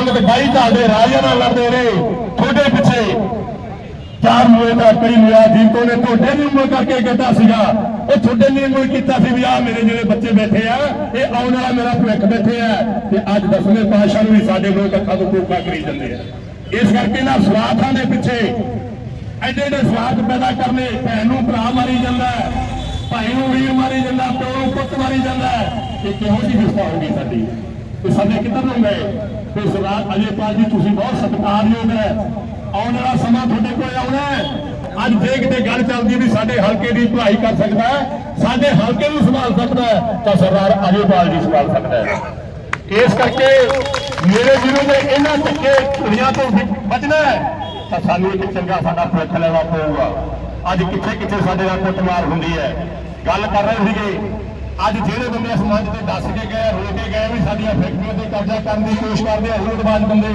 ਸੰਗਤ ਬਾਈ ਤੁਹਾਡੇ ਰਾਜਾ ਨਾਲ ਲੜਦੇ ਰਹੇ। ਤੁਹਾਡੇ ਪਿੱਛੇ ਚਾਰ ਮੂਏ ਦਾ ਕਈ ਮਿਆ ਨੇ ਤੁਹਾਡੇ ਵੀ ਮੂਏ ਕਰਕੇ ਕੀਤਾ ਸੀਗਾ। ਉਹ ਤੁਹਾਡੇ ਨੇ ਮੂਏ ਕੀਤਾ ਸੀ ਵੀ ਆ ਮੇਰੇ ਜਿਹੜੇ ਬੱਚੇ ਬੈਠੇ ਆ, ਇਹ ਆਉਣ ਵਾਲਾ ਮੇਰਾ ਭਵਿੱਖ ਬੈਠੇ ਆ। ਤੇ ਅੱਜ ਦਸਵੇਂ ਪਾਤਸ਼ਾਹ ਨੂੰ ਵੀ ਸਾਡੇ ਲੋਕ ਅੱਖਾਂ ਤੋਂ ਕੋਕਾ ਕਰੀ ਜਾਂਦੇ ਆ। ਇਸ ਕਰਕੇ ਨਾ ਸਵਾਰਥਾਂ ਦੇ ਪਿੱਛੇ ਐਡੇ ਐਡੇ ਸਵਾਰਥ ਪੈਦਾ ਕਰਨੇ ਭੈਣ ਨੂੰ ਭਰਾ ਮਾਰੀ ਜਾਂਦਾ ਭਾਈ ਨੂੰ ਵੀਰ ਮਾਰੀ ਜਾਂਦਾ ਪਿਓ ਨੂੰ ਪੁੱਤ ਮਾਰੀ ਜਾਂਦਾ ਇਹ ਕਿਹੋ ਜਿਹੀ ਵਿਵਸਥਾ ਗਈ ਸਾਡੀ? ਤੇ ਸਾਡੇ ਕਿੱਧਰ ਨੂੰ ਗਏ? ਤੇ ਸਰਦਾਰ ਅਜੇਪਾਲ ਜੀ, ਤੁਸੀਂ ਬਹੁਤ ਸਤਿਕਾਰਯੋਗ ਹੈ। ਆਉਣ ਵਾਲਾ ਸਮਾਂ ਤੁਹਾਡੇ ਕੋਲ ਆਉਣਾ ਹੈ। ਅੱਜ ਜੇ ਕਿਤੇ ਗੱਲ ਚੱਲਦੀ ਵੀ ਸਾਡੇ ਹਲਕੇ ਦੀ ਭਲਾਈ ਕਰ ਸਕਦਾ ਹੈ, ਸਾਡੇ ਹਲਕੇ ਨੂੰ ਸੰਭਾਲ ਸਕਦਾ ਹੈ, ਤਾਂ ਸਰਦਾਰ ਅਜੇ ਜੀ ਸੰਭਾਲ ਸਕਦਾ ਹੈ। ਇਸ ਕਰਕੇ ਮੇਰੇ ਵੀਰੋ ਦੇ ਇਹਨਾਂ ਧੱਕੇ ਦੁਨੀਆ ਤੋਂ ਵੀ ਬਚਣਾ ਹੈ, ਤਾਂ ਸਾਨੂੰ ਇੱਕ ਚੰਗਾ ਸਾਡਾ ਭਵਿੱਖ ਲੈਣਾ ਪਊਗਾ। ਅੱਜ ਕਿੱਥੇ ਕਿੱਥੇ ਸਾਡੇ ਨਾਲ ਕੁੱਟਮਾਰ ਹੁੰਦੀ ਹੈ। ਗੱਲ ਕਰ ਰਹੇ ਸੀਗੇ ਅੱਜ ਜਿਹੜੇ ਬੰਦੇ ਇਸ ਤੇ ਦੱਸ ਕੇ ਗਏ, ਰੋ ਕੇ ਗਏ ਵੀ ਸਾਡੀਆਂ ਫੈਕਟਰੀਆਂ ਤੇ ਕਬਜ਼ਾ ਕਰਨ ਦੀ ਕੋਸ਼ਿਸ਼ ਕਰਦੇ ਆ ਹੁਲੜਬਾਜ਼ ਬੰਦੇ।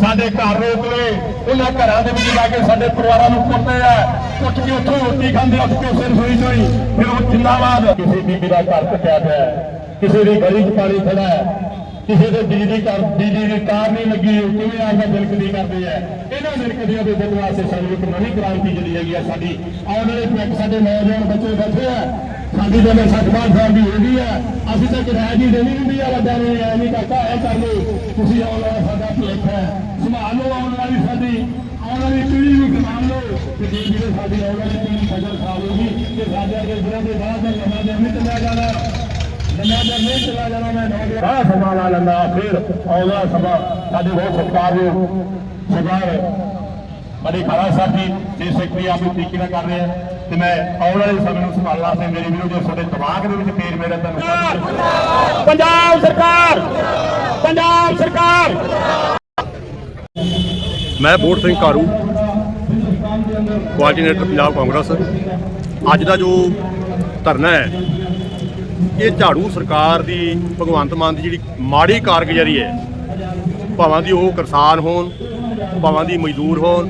ਸਾਡੇ ਘਰ ਰੋਕ ਲਏ, ਉਹਨਾਂ ਘਰਾਂ ਦੇ ਵਿੱਚ ਜਾ ਕੇ ਸਾਡੇ ਪਰਿਵਾਰਾਂ ਨੂੰ ਕੁੱਟਦੇ ਆ। ਕੁੱਟ ਕੇ ਉੱਥੋਂ ਰੋਟੀ ਖਾਂਦੇ ਉੱਠ ਕੇ ਉਸੇ ਰਸੋਈ ਚੋਂ ਫਿਰ ਉਹ ਜਿੰਦਾਬਾਦ। ਕਿਸੇ ਬੀਬੀ ਦਾ ਘਰ ਟੁੱਟਿਆ ਪਿਆ ਕਿਸੇ ਦੀ ਗਲੀ 'ਚ ਪਾਣੀ ਖੜਾ ਹੈ, ਕਿਸੇ ਦੇ ਬਿਜਲੀ ਘਰ ਬਿਜਲੀ ਦੀ ਤਾਰ ਨਹੀਂ ਲੱਗੀ ਕਿਵੇਂ ਆਪਦਾ ਬਿਲਕਦੀ ਕਰਦੇ ਆ? ਇਹਨਾਂ ਬਿਲਕਦੀਆਂ ਦੇ ਬਿਲ ਵਾਸਤੇ ਸਾਨੂੰ ਇੱਕ ਨਵੀਂ ਕ੍ਰਾਂਤੀ ਜਿਹੜੀ ਹੈਗੀ ਆ ਸਾਡੀ। ਆਉਣ ਵਾਲੇ ਭਵਿੱਖ ਸਾਡੇ ਨੌਜਵਾਨ ਬੱਚੇ ਬੈਠੇ ਆ ਸਾਡੀ ਜਦੋਂ 65 ਸਾਲ ਦੀ ਹੋ ਗਈ ਆ। ਅਸੀਂ ਤਾਂ ਕਿਰਾਇਆ ਦੀ ਦੇਣੀ ਹੁੰਦੀ ਆ ਵੱਡਿਆਂ ਨੇ ਐ ਨਹੀਂ ਕਾਕਾ ਇਹ ਕਰ ਲਓ ਤੁਸੀਂ ਆਉਣ ਵਾਲਾ ਸਾਡਾ ਭਵਿੱਖ ਹੈ। ਸੰਭਾਲੋ ਲਓ ਆਉਣ ਵਾਲੀ ਸਾਡੀ। ਆਉਣ ਵਾਲੀ ਪੀੜ੍ਹੀ ਨੂੰ ਸੰਭਾਲ ਲਓ। ਤੇ ਜੇ ਜਿਹੜੇ ਸਾਡੀ ਆਉਣ ਵਾਲੀ ਪੀੜ੍ਹੀ ਸਜਲ ਖਾਲ ਹੋਗੀ ਤੇ ਸਾਡੇ ਅੱਗੇ ਜਿਹੜਾ ਦੇ ਬਾਅਦ ਦਾ ਨਵਾਂ ਦੇ ਨਹੀਂ ਚੱਲਿਆ ਜਾਣਾ। ਨਵਾਂ ਦੇ ਨਹੀਂ ਚੱਲਿਆ ਜਾਣਾ ਮੈਂ ਨੌਜਵਾਨ ਆਹ ਸਮਾਂ ਲਾ ਲੈਂਦਾ, ਫਿਰ ਆਉਂਦਾ ਸਮਾਂ। ਸਾਡੇ ਬਹੁਤ ਸਤਿਕਾਰਯੋਗ ਸਰਦਾਰ, ਬੜੇ ਖਾਰਾ ਸਾਹਿਬ ਜੀ ਜੇ ਸੈਕਟਰੀ ਆਪ ਨੂੰ ਤਰੀਕੇ ਨਾਲ ਕਰ ਰਹੇ ਆ। ਤੇ ਮੈਂ ਆਉਣ ਵਾਲੇ ਸਮੇਂ ਨੂੰ ਸੰਭਾਲਣ ਵਾਸਤੇ ਮੇਰੇ ਵੀਰੋ ਜੋ ਤੁਹਾਡੇ ਦਿਮਾਗ ਦੇ ਵਿੱਚ ਫੇਰ ਮੇਰੇ ਤੁਹਾਨੂੰ ਪੰਜਾਬ ਸਰਕਾਰ ਪੰਜਾਬ ਸਰਕਾਰ। ਮੈਂ ਬੋੜ ਸਿੰਘ ਕਾਰੂ ਕੋਆਰਡੀਨੇਟਰ ਪੰਜਾਬ ਕਾਂਗਰਸ। ਅੱਜ ਦਾ ਜੋ ਧਰਨਾ ਹੈ ਇਹ ਝਾੜੂ ਸਰਕਾਰ ਦੀ ਭਗਵੰਤ ਮਾਨ ਦੀ ਜਿਹੜੀ ਮਾੜੀ ਕਾਰਗੁਜ਼ਾਰੀ ਹੈ ਭਾਵਾਂ ਦੀ ਉਹ ਕਿਸਾਨ ਹੋਣ ਭਾਵਾਂ ਦੀ ਮਜ਼ਦੂਰ ਹੋਣ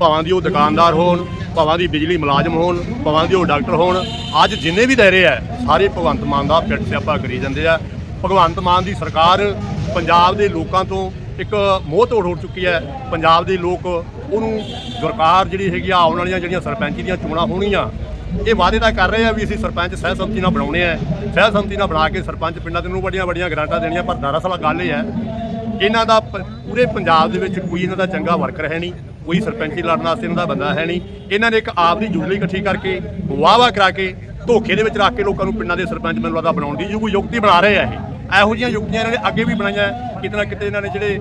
ਭਾਵਾਂ ਦੀ ਉਹ ਦੁਕਾਨਦਾਰ ਹੋਣ ਭਾਵਾਂ ਦੀ ਬਿਜਲੀ ਮੁਲਾਜ਼ਮ ਹੋਣ, ਭਾਵਾਂ ਦੀ ਉਹ ਡਾਕਟਰ ਹੋਣ, ਅੱਜ ਜਿੰਨੇ ਵੀ ਦਾਇਰੇ ਹੈ ਸਾਰੇ ਭਗਵੰਤ ਮਾਨ ਦਾ ਪਿੱਟ ਸਿਆਪਾ ਕਰੀ ਜਾਂਦੇ ਆ। ਭਗਵੰਤ ਮਾਨ ਦੀ ਸਰਕਾਰ ਪੰਜਾਬ ਦੇ ਲੋਕਾਂ ਤੋਂ ਇੱਕ ਮੋਹ ਤੋੜ ਹੋ ਚੁੱਕੀ ਹੈ। ਪੰਜਾਬ ਦੇ ਲੋਕ ਉਹਨੂੰ ਸਰਕਾਰ ਜਿਹੜੀ ਹੈਗੀ ਆ, ਆਉਣ ਵਾਲੀਆਂ ਜਿਹੜੀਆਂ ਸਰਪੰਚੀ ਦੀਆਂ ਚੋਣਾਂ ਹੋਣੀਆਂ ਇਹ ਵਾਅਦੇ ਤਾਂ ਕਰ ਰਹੇ ਆ ਵੀ ਅਸੀਂ ਸਰਪੰਚ ਸਹਿ ਸੰਮਤੀ ਨਾਲ ਬਣਾਉਣੇ ਆ। ਸਹਿ ਸੰਮਤੀ ਨਾਲ ਬਣਾ ਕੇ ਸਰਪੰਚ ਪਿੰਡਾਂ ਦੇ ਨੂੰ ਵੱਡੀਆਂ ਵੱਡੀਆਂ ਗ੍ਰਾਂਟਾਂ ਦੇਣੀਆਂ, ਪਰ ਦਰਅਸਲ ਗੱਲ ਇਹ ਹੈ, ਇਹਨਾਂ ਦਾ ਪੂਰੇ ਪੰਜਾਬ ਦੇ ਵਿੱਚ ਕੋਈ ਇਹਨਾਂ ਦਾ ਚੰਗਾ ਵਰਕਰ ਹੈ ਨਹੀਂ। ਕੋਈ ਸਰਪੰਚੀ ਲੜਨ ਵਾਸਤੇ ਇਹਨਾਂ ਦਾ ਬੰਦਾ ਹੈ ਨਹੀਂ। ਇਹਨਾਂ ਨੇ ਇੱਕ ਆਪ ਦੀ ਜੁਗਲੀ ਇਕੱਠੀ ਕਰਕੇ ਵਾਵਾ ਕਰਾ ਕੇ ਧੋਖੇ ਦੇ ਵਿੱਚ ਰੱਖ ਕੇ ਲੋਕਾਂ ਨੂੰ ਪਿੰਡਾਂ ਦੇ ਸਰਪੰਚ ਮੈਨੂੰ ਲੱਗਦਾ ਬਣਾਉਣ ਦੀ ਕੋਈ ਯੁਕਤੀ ਬਣਾ ਰਹੇ ਆ ਇਹ। ਇਹੋ ਜਿਹੀਆਂ ਯੁਕਤੀਆਂ ਇਹਨਾਂ ਨੇ ਅੱਗੇ ਵੀ ਬਣਾਈਆਂ। ਕਿਤੇ ਨਾ ਕਿਤੇ ਇਹਨਾਂ ਨੇ ਜਿਹੜੇ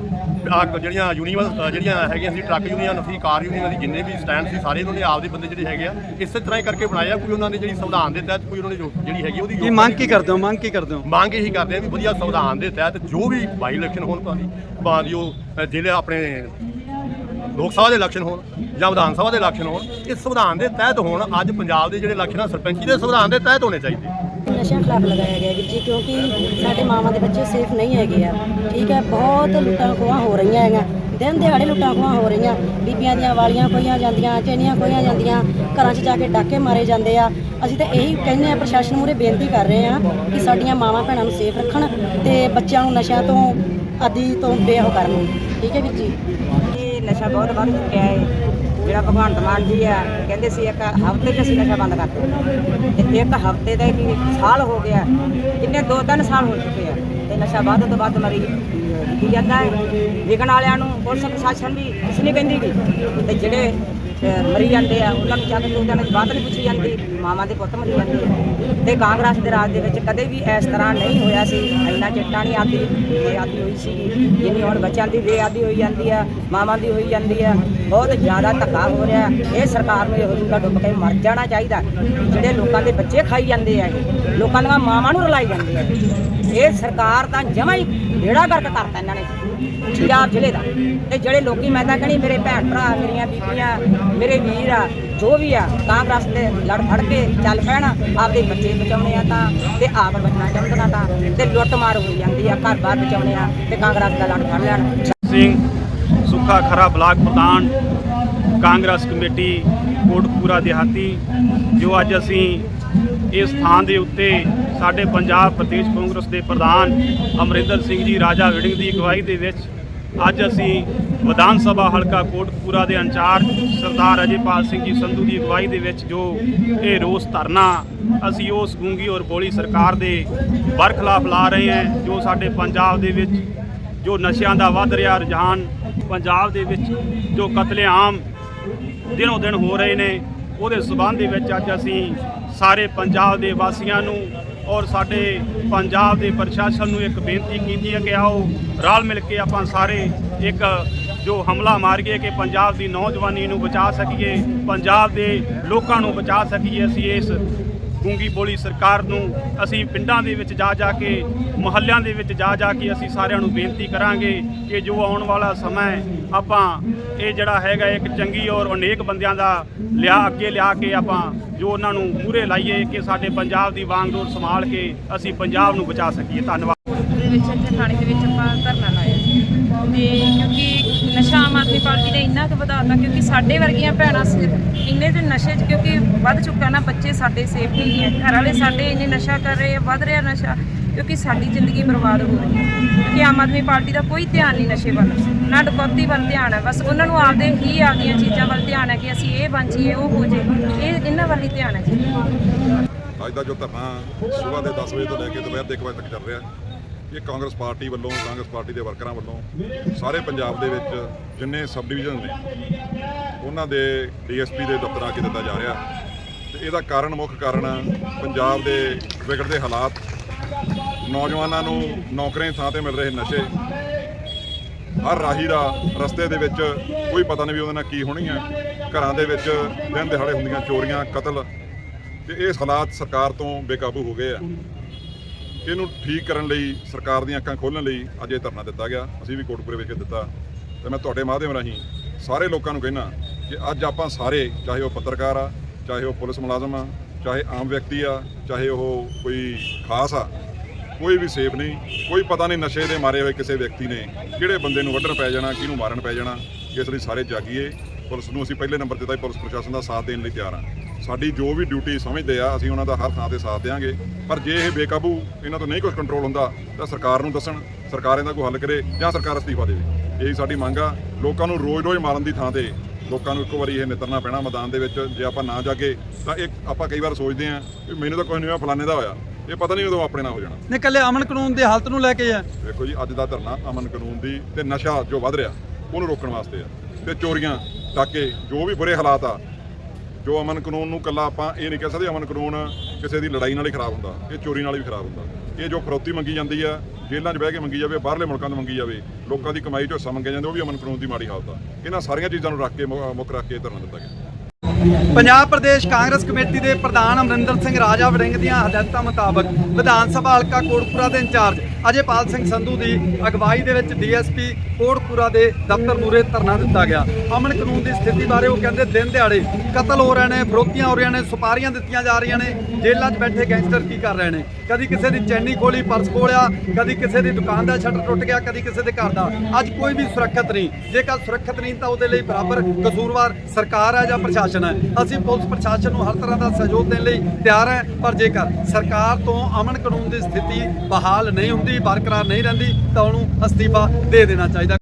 ਜਿਹੜੀਆਂ ਯੂਨੀਵਰ ਜਿਹੜੀਆਂ ਹੈਗੀਆਂ ਸੀ ਟਰੱਕ ਯੂਨੀਅਨ ਸੀ ਕਾਰ ਯੂਨੀਅਨ ਦੀ ਜਿੰਨੇ ਵੀ ਸਟੈਂਡ ਸੀ ਸਾਰੇ ਇਹਨਾਂ ਨੇ ਆਪਦੇ ਬੰਦੇ ਜਿਹੜੇ ਹੈਗੇ ਆ ਇਸੇ ਤਰ੍ਹਾਂ ਹੀ ਕਰਕੇ ਬਣਾਏ ਆ ਕੋਈ ਉਹਨਾਂ ਨੇ ਜਿਹੜੀ ਸੰਵਿਧਾਨ ਦੇ ਤਹਿਤ ਕੋਈ ਉਹਨਾਂ ਨੇ ਜੋ- ਜਿਹੜੀ ਹੈਗੀ ਉਹਦੀ ਕੀ ਮੰਗ ਕੀ ਕਰਦੇ ਹੋ? ਮੰਗ ਕੀ ਕਰਦੇ ਹੋ? ਮੰਗ ਇਹੀ ਕਰਦੇ ਆ ਵੀ ਵਧੀਆ ਸੰਵਿਧਾਨ ਦੇ ਤਹਿਤ ਜੋ ਵੀ ਬਾਈ ਇਲੈਕਸ਼ਨ ਹੋਣ ਭਾਵੇਂ ਭਾਵੇਂ ਉਹ ਜ਼ਿਲ੍ਹੇ ਆਪਣੇ ਲੋਕ ਸਭਾ ਦੇ ਇਲੈਕਸ਼ਨ ਹੋਣ ਜਾਂ ਵਿਧਾਨ ਸਭਾ ਦੇ ਇਲੈਕਸ਼ਨ ਹੋਣ ਇਹ ਸੰਵਿਧਾਨ ਦੇ ਤਹਿਤ ਹੋਣ, ਅੱਜ ਪੰਜਾਬ ਦੇ ਜਿਹੜੇ ਇਲੈਕਸ਼ਨ ਆ, ਸਰਪੰਚੀ ਦੇ ਸੰਵਿਧਾਨ ਦੇ ਤਹਿਤ ਹੋਣੇ ਚਾਹੀਦੇ। ਨਸ਼ਿਆਂ ਖਿਲਾਫ ਲਗਾਇਆ ਗਿਆ ਜੀ, ਕਿਉਂਕਿ ਸਾਡੇ ਮਾਵਾਂ ਦੇ ਬੱਚੇ ਸੇਫ ਨਹੀਂ ਹੈਗੇ ਆ। ਠੀਕ ਹੈ, ਬਹੁਤ ਲੁੱਟਾਂ ਖੋਹਾਂ ਹੋ ਰਹੀਆਂ ਹੈਗੀਆਂ। ਦਿਨ ਦਿਹਾੜੇ ਲੁੱਟਾਂ ਖੋਹਾਂ ਹੋ ਰਹੀਆਂ। ਬੀਬੀਆਂ ਦੀਆਂ ਵਾਲੀਆਂ ਖੋਈਆਂ ਜਾਂਦੀਆਂ, ਚੈਨੀਆਂ ਖੋਈਆਂ ਜਾਂਦੀਆਂ, ਘਰਾਂ 'ਚ ਜਾ ਕੇ ਡਾਕੇ ਮਾਰੇ ਜਾਂਦੇ ਆ। ਅਸੀਂ ਤਾਂ ਇਹੀ ਕਹਿੰਦੇ ਆ ਪ੍ਰਸ਼ਾਸਨ ਮੂਰੇ ਬੇਨਤੀ ਕਰ ਰਹੇ ਆ ਕਿ ਸਾਡੀਆਂ ਮਾਵਾਂ ਭੈਣਾਂ ਨੂੰ ਸੇਫ ਰੱਖਣ ਤੇ ਬੱਚਿਆਂ ਨੂੰ ਨਸ਼ਿਆਂ ਤੋਂ, ਆਦੀ ਤੋਂ ਬੇਹੋ ਕਰਨ। ਠੀਕ ਹੈ ਵੀਰ ਜੀ? ਨਸ਼ਾ ਬਹੁਤ ਵੱਧ ਚੁੱਕਿਆ ਹੈ। ਜਿਹੜਾ ਭਗਵੰਤ ਮਾਨ ਜੀ ਆ, ਕਹਿੰਦੇ ਸੀ ਇੱਕ ਹਫ਼ਤੇ 'ਚ ਅਸੀਂ ਨਸ਼ਾ ਬੰਦ ਕਰ ਦਿੰਦੇ ਤੇ ਇੱਕ ਹਫ਼ਤੇ ਦਾ ਕੀ ਸਾਲ ਹੋ ਗਿਆ। ਕਿੰਨੇ ਦੋ ਤਿੰਨ ਸਾਲ ਹੋ ਚੁੱਕੇ ਆ। ਤੇ ਨਸ਼ਾ ਵੱਧ ਤੋਂ ਵੱਧ ਮਰੀ ਕੀ ਜਾਂਦਾ ਹੈ। ਵਿਕਣ ਵਾਲਿਆਂ ਨੂੰ ਪੁਲਿਸ ਪ੍ਰਸ਼ਾਸਨ ਵੀ ਕੁਛ ਨਹੀਂ ਕਹਿੰਦੀ ਗੀ। ਤੇ ਜਿਹੜੇ ਮਰੀ ਜਾਂਦੇ ਆ, ਉਹਨਾਂ ਨੂੰ ਜਾ ਕੇ ਦੋ ਦਿਨ ਦੀ ਬਾਤ ਨਹੀਂ ਪੁੱਛੀ ਜਾਂਦੀ, ਮਾਵਾਂ ਦੇ ਪੁੱਤ ਮਰੀ ਜਾਂਦੇ ਆ। ਤੇ ਕਾਂਗਰਸ ਦੇ ਰਾਜ ਦੇ ਵਿੱਚ ਕਦੇ ਵੀ ਇਸ ਤਰ੍ਹਾਂ ਨਹੀਂ ਹੋਇਆ ਸੀ, ਇੰਨਾ ਚਿੱਟਾ ਨਹੀਂ ਆਦੀ, ਇਹ ਹੋਈ ਸੀ, ਜਿੰਨੀ ਹੁਣ ਬੱਚਿਆਂ ਦੀ ਬੇਆਦੀ ਹੋਈ ਜਾਂਦੀ ਆ, ਮਾਵਾਂ ਦੀ ਹੋਈ ਜਾਂਦੀ ਆ, ਬਹੁਤ ਜ਼ਿਆਦਾ ਧੱਕਾ ਹੋ ਰਿਹਾ। ਇਹ ਸਰਕਾਰ ਨੂੰ ਇਹੋ ਜਿਹਾ ਡੁੱਬ ਕੇ ਮਰ ਜਾਣਾ ਚਾਹੀਦਾ। ਜਿਹੜੇ ਲੋਕਾਂ ਦੇ ਬੱਚੇ ਖਾਈ ਜਾਂਦੇ ਆ ਲੋਕਾਂ ਦੀਆਂ ਮਾਵਾਂ ਨੂੰ ਰਲਾਈ ਜਾਂਦੇ ਆ। ਇਹ ਸਰਕਾਰ ਤਾਂ ਜਮਾ ਹੀ ਢੇੜਾ ਕਰਕੇ ਕਰਤਾ ਇਹਨਾਂ ਨੇ। ਪੰਜਾਬ ਜ਼ਿਲ੍ਹੇ ਦਾ। ਤੇ ਜਿਹੜੇ ਲੋਕੀ ਮੈਂ ਤਾਂ ਕਹਣੀ ਮੇਰੇ ਭੈਣ ਭਰਾ, ਮੇਰੀਆਂ ਬੀਬੀਆਂ, ਮੇਰੇ ਵੀਰ ਆ, ਜੋ ਵੀ ਆ ਕਾਂਗਰਸ ਦੇ ਲੜ ਫੜ ਕੇ ਚੱਲ ਪੈਣ, ਆਪਦੇ ਬੱਚੇ ਬਚਾਉਣੇ ਆ ਤਾਂ, ਤੇ ਆਪ ਬਚਣਾ ਚਾਹੁੰਦੀਆਂ ਤਾਂ, ਤੇ ਲੁੱਟ ਮਾਰ ਹੋਈ ਜਾਂਦੀ ਆ, ਘਰ ਬਾਹਰ ਬਚਾਉਣੇ ਆ, ਤੇ ਕਾਂਗਰਸ ਦਾ ਲੜ ਫੜ ਲੈਣ। ਸਿੰਘ, ਸੁੱਖਾ ਖਰਾ ਬਲਾਕ ਪ੍ਰਧਾਨ, ਕਾਂਗਰਸ ਕਮੇਟੀ ਕੋਟਪੂਰਾ ਦਿਹਾਤੀ, ਜੋ ਅੱਜ ਅਸੀਂ ਇਸ ਸਥਾਨ ਦੇ ਉੱਤੇ ਸਾਡੇ ਪੰਜਾਬ ਪ੍ਰਦੇਸ਼ ਕਾਂਗਰਸ ਦੇ ਪ੍ਰਧਾਨ ਅਮਰਿੰਦਰ ਸਿੰਘ ਜੀ, ਰਾਜਾ ਵਿੜਿੰਗ ਦੀ ਅਗਵਾਈ ਦੇ ਵਿੱਚ ਅੱਜ ਅਸੀਂ ਵਿਧਾਨ ਸਭਾ ਹਲਕਾ ਕੋਟਕਪੂਰਾ ਦੇ ਇੰਚਾਰਜ ਸਰਦਾਰ ਅਜੇਪਾਲ ਸਿੰਘ ਜੀ ਸੰਧੂ ਦੀ ਅਗਵਾਈ ਦੇ ਵਿੱਚ ਜੋ ਇਹ ਰੋਸ ਧਰਨਾ ਅਸੀਂ ਉਸ ਗੂੰਗੀ ਔਰ ਬੋਲੀ ਸਰਕਾਰ ਦੇ ਬਰਖਲਾਫ ਲਾ ਰਹੇ ਹਾਂ, ਜੋ ਸਾਡੇ ਪੰਜਾਬ ਦੇ ਵਿੱਚ ਜੋ ਨਸ਼ਿਆਂ ਦਾ ਵੱਧ ਰਿਹਾ, ਰੁਝਾਨ ਪੰਜਾਬ ਦੇ ਵਿੱਚ ਜੋ ਕਤਲੇਆਮ ਦਿਨੋਂ ਦਿਨ ਹੋ ਰਹੇ ਨੇ। ਉਹਦੇ ਸਬੰਧ ਦੇ ਵਿੱਚ ਅੱਜ ਅਸੀਂ ਸਾਰੇ ਪੰਜਾਬ ਦੇ ਵਾਸੀਆਂ ਨੂੰ ਔਰ ਸਾਡੇ ਪੰਜਾਬ ਦੇ ਪ੍ਰਸ਼ਾਸਨ ਨੂੰ ਇੱਕ ਬੇਨਤੀ ਕੀਤੀ ਹੈ ਕਿ ਆਓ ਰਲ ਮਿਲ ਕੇ ਆਪਾਂ ਸਾਰੇ ਇੱਕ ਜੋ ਹਮਲਾ ਮਾਰੀਏ ਕਿ ਪੰਜਾਬ ਦੀ ਨੌਜਵਾਨੀ ਨੂੰ ਬਚਾ ਸਕੀਏ, ਪੰਜਾਬ ਦੇ ਲੋਕਾਂ ਨੂੰ ਬਚਾ ਸਕੀਏ। ਅਸੀਂ ਇਸ ਗੂੰਗੀ ਬੋਲੀ ਸਰਕਾਰ ਨੂੰ ਅਸੀਂ ਪਿੰਡਾਂ ਦੇ ਵਿੱਚ ਜਾ ਜਾ ਕੇ, ਮੁਹੱਲਿਆਂ ਦੇ ਵਿੱਚ ਜਾ ਜਾ ਕੇ ਅਸੀਂ ਸਾਰਿਆਂ ਨੂੰ ਬੇਨਤੀ ਕਰਾਂਗੇ ਕਿ ਜੋ ਆਉਣ ਵਾਲਾ ਸਮਾਂ ਆਪਾਂ ਇਹ ਜਿਹੜਾ ਹੈਗਾ ਇੱਕ ਚੰਗੀ ਔਰ ਅਨੇਕ ਬੰਦਿਆਂ ਦਾ ਲਿਆ, ਅੱਗੇ ਲਿਆ ਕੇ ਆਪਾਂ ਜੋ ਉਹਨਾਂ ਨੂੰ ਮੂਹਰੇ ਲਾਈਏ ਕਿ ਸਾਡੇ ਪੰਜਾਬ ਦੀ ਵਾਂਗਡੋਰ ਸੰਭਾਲ ਕੇ ਅਸੀਂ ਪੰਜਾਬ ਨੂੰ ਬਚਾ ਸਕੀਏ। ਧੰਨਵਾਦ। ਦੇ ਵਿੱਚ, ਇੱਥੇ ਥਾਣੇ ਦੇ ਵਿੱਚ ਆਪਾਂ ਧਰਨਾ ਲਾਇਆ। ਤੇ ਕਿਉਂਕਿ ਨਸ਼ਾ ਆਮ ਆਦਮੀ ਪਾਰਟੀ ਨੇ ਇੰਨਾ ਕੁ ਵਧਾਤਾ ਕਿਉਂਕਿ ਸਾਡੇ ਵਰਗੀਆਂ ਭੈਣਾਂ ਸਿਰ ਇੰਨੇ ਤੇ ਨਸ਼ੇ 'ਚ ਕਿਉਂਕਿ ਵੱਧ ਚੁੱਕਾ ਨਾ ਬੱਚੇ ਸਾਡੇ ਸੇਫ ਨਹੀਂ ਹੈ। ਘਰ ਵਾਲੇ ਸਾਡੇ ਇੰਨੇ ਨਸ਼ਾ ਕਰ ਰਹੇ ਆ, ਵੱਧ ਰਿਹਾ ਨਸ਼ਾ ਕਿਉਂਕਿ ਸਾਡੀ ਜ਼ਿੰਦਗੀ ਬਰਬਾਦ ਹੋ ਰਹੀ ਹੈ। ਕਿਉਂਕਿ ਆਮ ਆਦਮੀ ਪਾਰਟੀ ਦਾ ਕੋਈ ਧਿਆਨ ਨਹੀਂ ਨਸ਼ੇ ਵੱਲ, ਨਾ ਡਕੌਤੀ ਵੱਲ ਧਿਆਨ ਹੈ। ਬਸ ਉਹਨਾਂ ਨੂੰ ਆਪਦੇ ਹੀ ਆਪਦੀਆਂ ਚੀਜ਼ਾਂ ਵੱਲ ਧਿਆਨ ਹੈ ਕਿ ਅਸੀਂ ਇਹ ਬਚੀਏ ਉਹ ਹੋ ਜੇ ਇਹ ਇਹਨਾਂ ਵੱਲ ਹੀ ਧਿਆਨ ਹੈ ਜੀ। ਅੱਜ ਦਾ ਜੋ ਧਰਨਾ ਸਵੇਰ ਦੇ 10 ਵਜੇ ਤੋਂ ਲੈ ਕੇ ਦੁਪਹਿਰ ਦੇ 1 ਵਜੇ ਤੱਕ ਚੱਲ ਰਿਹਾ ਇਹ ਕਾਂਗਰਸ ਪਾਰਟੀ ਵੱਲੋਂ, ਕਾਂਗਰਸ ਪਾਰਟੀ ਦੇ ਵਰਕਰਾਂ ਵੱਲੋਂ ਸਾਰੇ ਪੰਜਾਬ ਦੇ ਵਿੱਚ ਜਿੰਨੇ ਸਬ ਡਿਵੀਜ਼ਨ ਨੇ, ਉਹਨਾਂ ਦੇ ਡੀਐਸਪੀ ਦੇ ਦਫ਼ਤਰ ਆ ਕੇ ਦਿੱਤਾ ਜਾ ਰਿਹਾ। ਤੇ ਇਹਦਾ ਕਾਰਨ ਮੁੱਖ ਕਾਰਨ ਪੰਜਾਬ ਦੇ ਵਿਗੜਦੇ ਹਾਲਾਤ, ਨੌਜਵਾਨਾਂ ਨੂੰ ਨੌਕਰੀਆਂ ਥਾਂ ਤੇ ਮਿਲ ਰਹੇ ਨਸ਼ੇ। ਹਰ ਰਾਹੀ ਦਾ ਰਸਤੇ ਦੇ ਵਿੱਚ ਕੋਈ ਪਤਾ ਨਹੀਂ ਵੀ ਉਹਦੇ ਨਾਲ ਕੀ ਹੋਣੀ ਹੈ ਘਰਾਂ ਦੇ ਵਿੱਚ ਦਿਨ ਦਿਹਾੜੇ ਹੁੰਦੀਆਂ ਚੋਰੀਆਂ, ਕਤਲ। ਤੇ ਇਹ ਹਾਲਾਤ ਸਰਕਾਰ ਤੋਂ ਬੇਕਾਬੂ ਹੋ ਗਏ ਆ। ਇਹਨੂੰ ਠੀਕ ਕਰਨ ਲਈ, ਸਰਕਾਰ ਦੀਆਂ ਅੱਖਾਂ ਖੋਲਣ ਲਈ ਅੱਜ ਇਹ ਧਰਨਾ ਦਿੱਤਾ ਗਿਆ। ਅਸੀਂ ਵੀ ਕੋਟਪੁਰੇ ਵਿਖੇ ਦਿੱਤਾ। ਤੇ ਮੈਂ ਤੁਹਾਡੇ ਮਾਧਿਅਮ ਰਾਹੀਂ ਸਾਰੇ ਲੋਕਾਂ ਨੂੰ ਕਹਿਣਾ ਕਿ ਅੱਜ ਆਪਾਂ ਸਾਰੇ, ਚਾਹੇ ਉਹ ਪੱਤਰਕਾਰ ਆ, ਚਾਹੇ ਉਹ ਪੁਲਿਸ ਮੁਲਾਜ਼ਮ ਆ, ਚਾਹੇ ਆਮ ਵਿਅਕਤੀ ਆ, ਚਾਹੇ ਉਹ ਕੋਈ ਖਾਸ ਆ, ਕੋਈ ਵੀ ਸੇਫ ਨਹੀਂ, ਕੋਈ ਪਤਾ ਨਹੀਂ ਨਸ਼ੇ ਦੇ ਮਾਰੇ ਹੋਏ ਕਿਸੇ ਵਿਅਕਤੀ ਨੇ ਕਿਹੜੇ ਬੰਦੇ ਨੂੰ ਵੱਢਣ ਪੈ ਜਾਣਾ, ਕਿਹਨੂੰ ਮਾਰਨ ਪੈ ਜਾਣਾ, ਇਸ ਲਈ ਸਾਰੇ ਜਾਗੀਏ। ਪੁਲਿਸ ਨੂੰ ਅਸੀਂ ਪਹਿਲੇ ਨੰਬਰ ਤੇ ਤਾਂ ਪੁਲਿਸ ਪ੍ਰਸ਼ਾਸਨ ਦਾ ਸਾਥ ਦੇਣ ਲਈ ਤਿਆਰ ਹਾਂ ਸਾਡੀ ਜੋ ਵੀ ਡਿਊਟੀ ਸਮਝਦੇ ਆ ਅਸੀਂ ਉਹਨਾਂ ਦਾ ਹਰ ਥਾਂ ਤੇ ਸਾਥ ਦੇਵਾਂਗੇ ਪਰ ਜੇ ਇਹ ਬੇਕਾਬੂ ਇਹਨਾਂ ਤੋਂ ਨਹੀਂ ਕੁਝ ਕੰਟਰੋਲ ਹੁੰਦਾ ਤਾਂ ਸਰਕਾਰ ਨੂੰ ਦੱਸਣ ਸਰਕਾਰ ਇਹਦਾ ਕੋਈ ਹੱਲ ਕਰੇ ਜਾਂ ਸਰਕਾਰ ਅਸਤੀਫਾ ਦੇਵੇ। ਇਹੀ ਸਾਡੀ ਮੰਗ ਆ। ਲੋਕਾਂ ਨੂੰ ਰੋਜ਼-ਰੋਜ਼ ਮਾਰਨ ਦੀ ਥਾਂ ਤੇ ਲੋਕਾਂ ਨੂੰ ਇੱਕੋ ਵਾਰੀ ਇਹ ਨਿਤਰਨਾ ਪੈਣਾ ਮੈਦਾਨ ਦੇ ਵਿੱਚ ਜੇ ਆਪਾਂ ਨਾ ਜਾਗੇ ਤਾਂ ਇੱਕ ਆਪਾਂ ਕਈ ਵਾਰ ਸੋਚਦੇ ਆ ਵੀ ਮੈਨੂੰ ਤਾਂ ਕੁਝ ਨਹੀਂ ਹੋਇਆ ਫਲਾਣੇ ਦਾ ਹੋਇਆ। ਇਹ ਪਤਾ ਨਹੀਂ ਉਦੋਂ ਆਪਣੇ ਨਾਲ ਹੋ ਜਾਣਾ। ਨੇ ਕੱਲੇ ਅਮਨ ਕਾਨੂੰਨ ਦੀ ਹਾਲਤ ਨੂੰ ਲੈ ਕੇ ਆ। ਦੇਖੋ ਜੀ ਅੱਜ ਦਾ ਧਰਨਾ ਅਮਨ ਕਾਨੂੰਨ ਦੀ ਤੇ ਨਸ਼ਾ ਜੋ ਵੱਧ ਰਿਹਾ ਉਹਨੂੰ ਰੋਕਣ ਵਾਸਤੇ ਆ। ਤੇ ਚੋਰੀਆਂ ਟਾਕੇ ਜੋ ਵੀ ਬੁਰੇ ਹਾਲਾਤ ਆ ਜੋ ਅਮਨ ਕਾਨੂੰਨ ਨੂੰ ਕੱਲਾ ਆਪਾਂ ਇਹ ਨਹੀਂ ਕਹਿ ਸਕਦੇ ਅਮਨ ਕਾਨੂੰਨ ਕਿਸੇ ਦੀ ਲੜਾਈ ਨਾਲ ਹੀ ਖਰਾਬ ਹੁੰਦਾ, ਇਹ ਚੋਰੀ ਨਾਲ ਵੀ ਖਰਾਬ ਹੁੰਦਾ। ਇਹ ਜੋ ਫਰੋਤੀ ਮੰਗੀ ਜਾਂਦੀ ਆ, ਜੇਲ੍ਹਾਂ 'ਚ ਬਹਿ ਕੇ ਮੰਗੀ ਜਾਵੇ, ਬਾਹਰਲੇ ਮੁਲਕਾਂ ਤੋਂ ਮੰਗੀ ਜਾਵੇ, ਲੋਕਾਂ ਦੀ ਕਮਾਈ 'ਚੋਂ ਹਿੱਸਾ ਮੰਗਿਆ ਜਾਂਦਾ, ਉਹ ਵੀ ਅਮਨ ਕਾਨੂੰਨ ਦੀ ਮਾੜੀ ਹਾਲਤ ਆ। ਇਹਨਾਂ ਸਾਰੀਆਂ ਚੀਜ਼ਾਂ ਨੂੰ ਰੱਖ ਕੇ ਮੁੱਖ ਰੱਖ ਕੇ ਇਹ ਧਰਨਾ ਦਿੱਤਾ ਗਿਆ। ਪੰਜਾਬ ਪ੍ਰਦੇਸ਼ ਕਾਂਗਰਸ ਕਮੇਟੀ ਦੇ ਪ੍ਰਧਾਨ ਅਮਰਿੰਦਰ ਸਿੰਘ ਰਾਜਾ ਵੜਿੰਗ ਦੀਆਂ ਹਦਾਇਤਾਂ ਮੁਤਾਬਕ ਵਿਧਾਨ ਸਭਾ ਹਲਕਾ ਕੋਟਪੁਰਾ ਦੇ ਇੰਚਾਰਜ ਅਜੇਪਾਲ ਸਿੰਘ ਸੰਧੂ ਦੀ ਅਗਵਾਈ ਦੇ ਵਿੱਚ ਡੀਐਸਪੀ ਕੋਟਪੁਰਾ ਦੇ ਦਫ਼ਤਰ ਮੂਰੇ ਧਰਨਾ ਦਿੱਤਾ ਗਿਆ। ਅਮਨ ਕਾਨੂੰਨ ਦੀ ਸਥਿਤੀ ਬਾਰੇ ਉਹ ਕਹਿੰਦੇ, ਦਿਨ ਦਿਹਾੜੇ ਕਤਲ ਹੋ ਰਹੇ ਨੇ ਫਰੋਤੀਆਂ ਹੋ ਰਹੀਆਂ ਨੇ, ਸੁਪਾਰੀਆਂ ਦਿੱਤੀਆਂ ਜਾ ਰਹੀਆਂ ਨੇ, ਜੇਲ੍ਹਾਂ 'ਚ ਬੈਠੇ ਗੈਂਗਸਟਰ ਕੀ ਕਰ ਰਹੇ ਨੇ? ਕਦੀ ਕਿਸੇ ਦੀ ਚੈਨੀ ਖੋਲੀ, ਪਰਸ ਖੋਲਿਆ, ਕਦੀ ਕਿਸੇ ਦੀ ਦੁਕਾਨ ਦਾ ਸ਼ਟਰ ਟੁੱਟ ਗਿਆ, ਕਦੀ ਕਿਸੇ ਦੇ ਘਰ ਦਾ। ਅੱਜ ਕੋਈ ਵੀ ਸੁਰੱਖਿਅਤ ਨਹੀਂ। ਜੇਕਰ ਸੁਰੱਖਿਅਤ ਨਹੀਂ ਤਾਂ ਉਹਦੇ ਲਈ ਬਰਾਬਰ ਕਸੂਰਵਾਰ ਸਰਕਾਰ ਹੈ ਜਾਂ ਪ੍ਰਸ਼ਾਸਨ ਹੈ। ਅਸੀਂ ਪੁਲਿਸ ਪ੍ਰਸ਼ਾਸਨ ਨੂੰ ਹਰ ਤਰ੍ਹਾਂ ਦਾ ਸਹਿਯੋਗ ਦੇਣ ਲਈ ਤਿਆਰ ਹੈ, ਪਰ ਜੇਕਰ ਸਰਕਾਰ ਤੋਂ ਅਮਨ ਕਾਨੂੰਨ ਦੀ ਸਥਿਤੀ ਬਹਾਲ ਨਹੀਂ ਹੁੰਦੀ ਬਰਕਰਾਰ ਨਹੀਂ ਰਹਿੰਦੀ ਤਾਂ ਉਹਨੂੰ ਅਸਤੀਫਾ ਦੇ ਦੇਣਾ ਚਾਹੀਦਾ।